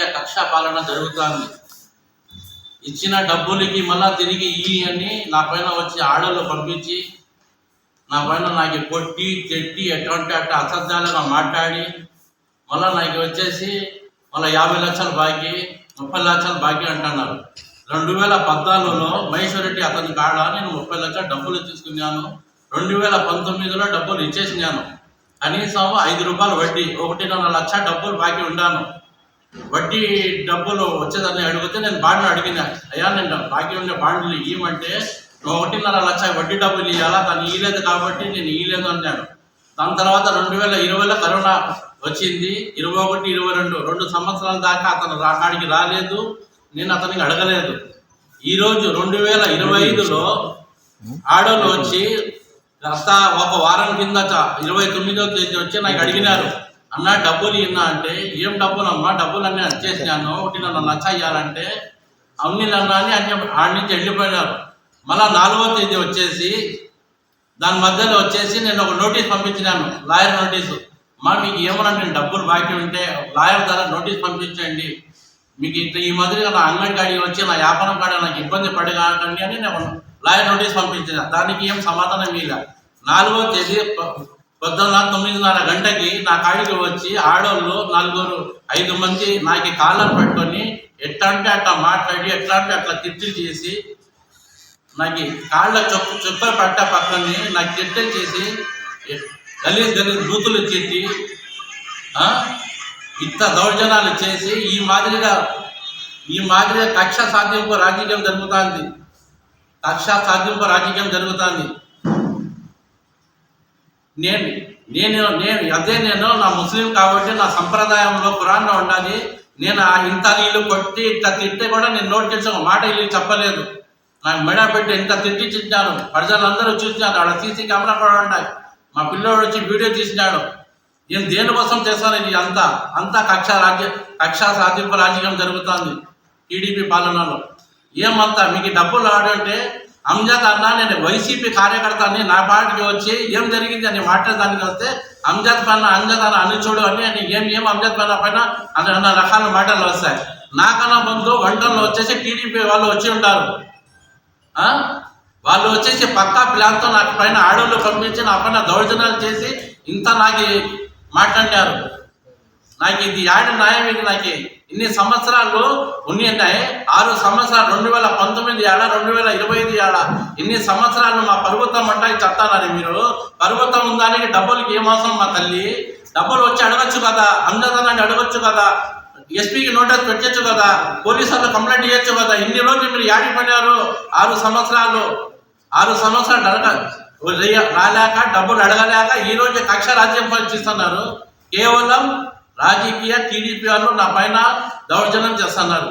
పరిపాలన జరుగుతుంది. ఇచ్చిన డబ్బులకి మళ్ళా తిరిగి ఈ అని నా పైన వచ్చి ఆడోళ్ళు పంపించి నా పైన నాకు కొట్టి తిట్టి ఎటువంటి అట్ట అసత్యాలను మాట్లాడి మళ్ళీ నాకు వచ్చేసి మళ్ళీ యాభై లక్షలు బాకీ ముప్పై లక్షలు బాకీ అంటున్నారు. రెండు వేల పద్నాలుగులో మహేశ్వరరెడ్డి అతని కాడ నేను ముప్పై లక్షలు డబ్బులు తీసుకున్నాను. రెండు వేల పంతొమ్మిదిలో డబ్బులు ఇచ్చేసినాను. కనీసం ఐదు రూపాయలు వడ్డీ ఒకటిన్నర లక్ష డబ్బులు బాకీ ఉన్నాను వడ్డీ డబ్బులు వచ్చేదని అడిగితే నేను బాండ్లు అడిగినా అయ్యా నేను బాకీ బాండ్లు ఇవ్వమంటే ఒకటిన్నర లక్ష వడ్డీ డబ్బులు ఇవ్వాలా తను ఇవ్వలేదు కాబట్టి నేను ఇవ్వలేదు అన్నాడు. దాని తర్వాత రెండు వేల ఇరవైలో కరోనా వచ్చింది. ఇరవై ఒకటి ఇరవై రెండు రెండు సంవత్సరాల దాకా అతను రాకాడికి రాలేదు. నేను అతనికి అడగలేదు. ఈరోజు రెండు వేల ఇరవై ఐదులో ఆడోళ్ళు వచ్చి గత ఒక వారం కిందట ఇరవై తొమ్మిదో తేదీ వచ్చి నాకు అడిగినారు. అన్న డబ్బులు ఇన్నా అంటే ఏం డబ్బులమ్మా? డబ్బులు అన్నీ వచ్చేసినాను ఒకటి నన్ను నచ్చ ఇయ్యాలంటే అన్ని అని అన్ని ఆడి నుంచి వెళ్ళిపోయినారు. మళ్ళా నాలుగో తేదీ వచ్చేసి దాని మధ్యలో వచ్చేసి నేను ఒక నోటీస్ పంపించినాను లాయర్ నోటీసు. మా మీకు ఏమన్నా నేను డబ్బులు బాకీ ఉంటే లాయర్ ద్వారా నోటీస్ పంపించండి. మీకు ఇట్లా ఈ మాదిరిగా నా అంగన్ కాడి వచ్చి నా వ్యాపారం కాడ నాకు ఇబ్బంది పడగాకండి అని నేను లాయర్ నోటీస్ పంపించిన. దానికి ఏం సమాధానం ఇలా నాలుగో తేదీ పొద్దున్న తొమ్మిదిన్నర గంటకి నా కాడికి వచ్చి ఆడోళ్ళు నలుగురు ఐదు మంది నాకు కాలర్ పెట్టుకొని ఎట్లా అంటే అట్లా మాట్లాడి ఎట్లా అంటే అట్లా తిట్లు చేసి నాకు కాళ్ళ చొప్పు చొప్ప పట్ట పక్కని నాకు తిట్టం చేసి గలీజ్ గలీజ్ బూతులు తిట్టి ఇంత దౌర్జన్యాలు చేసి ఈ మాదిరిగా ఈ మాదిరిగా కక్ష సాధింపు రాజకీయం జరుగుతుంది. కక్ష సాధింపు రాజకీయం జరుగుతుంది. నేను నేను నేను అదే నేను నా ముస్లిం కాబట్టి నా సంప్రదాయంలో ఖురాన్లో ఉండాలి నేను ఆ ఇంత నీళ్ళు కొట్టి ఇంత తింటే కూడా నేను నోట్ చేసిన మాట ఇల్లు చెప్పలేదు. నాకు మెడ పెట్టి ఇంత తిట్టి చిన్నాను ప్రజలందరూ చూసినాను ఆడ సీసీ కెమెరా కూడా ఉన్నాయి. మా పిల్లోడు వచ్చి వీడియో తీసినాడు. నేను దేనికోసం చేశాను ఇది అంతా? అంతా కక్ష రాజ్య కక్ష సాధింపు రాజకీయం జరుగుతుంది టీడీపీ పాలనలో. ఏమంతా? మీకు డబ్బులు ఆడంటే అంజద్ అన్న నేను వైసీపీ కార్యకర్తని నా పార్టీకి వచ్చి ఏం జరిగింది అని మాట్లాడడానికి వస్తే అంజద్ పైన అంజద్ అన్న అని చూడు అని అని ఏం ఏం అంజద్ పైన పైన అన్న అన్న రకాల మాటలు వస్తాయి నాకన్నా ముందు వంటల్లో వచ్చేసి టీడీపీ వాళ్ళు వచ్చి ఉంటారు వాళ్ళు వచ్చేసి పక్కా ప్లాన్తో నాకు పైన ఆడవాళ్ళు పంపించి నా పైన దౌర్జన్యాలు చేసి ఇంత నాకు మాట్లాడారు నాకు ఇది యాడ న్యాయం ఇది నాకు ఇన్ని సంవత్సరాలు ఉన్నాయి ఆరు సంవత్సరాలు రెండు వేల పంతొమ్మిది ఏడా రెండు వేల ఇరవై ఐదు ఏడా ఇన్ని సంవత్సరాలు మా పర్వతం అంటాయి చెప్తారని మీరు. పర్వతం ఉందానికి డబ్బులకి ఏమవసరం మా తల్లి? డబ్బులు వచ్చి అడగచ్చు కదా అంజదనాన్ని అడగచ్చు కదా ఎస్పీకి నోటీస్ పెట్టచ్చు కదా పోలీసులు కంప్లైంట్ చేయొచ్చు కదా ఇన్ని రోజులు మీరు యాడిపోయారు ఆరు సంవత్సరాలు ఆరు సంవత్సరాలు అడగ రాలేక డబ్బులు అడగలేక ఈ రోజు కక్ష రాజ్యం పరిచిస్తున్నారు. కేవలం రాజకీయ టీడీపీ వాళ్ళు నా పైన దౌర్జన్యం చేస్తున్నారు.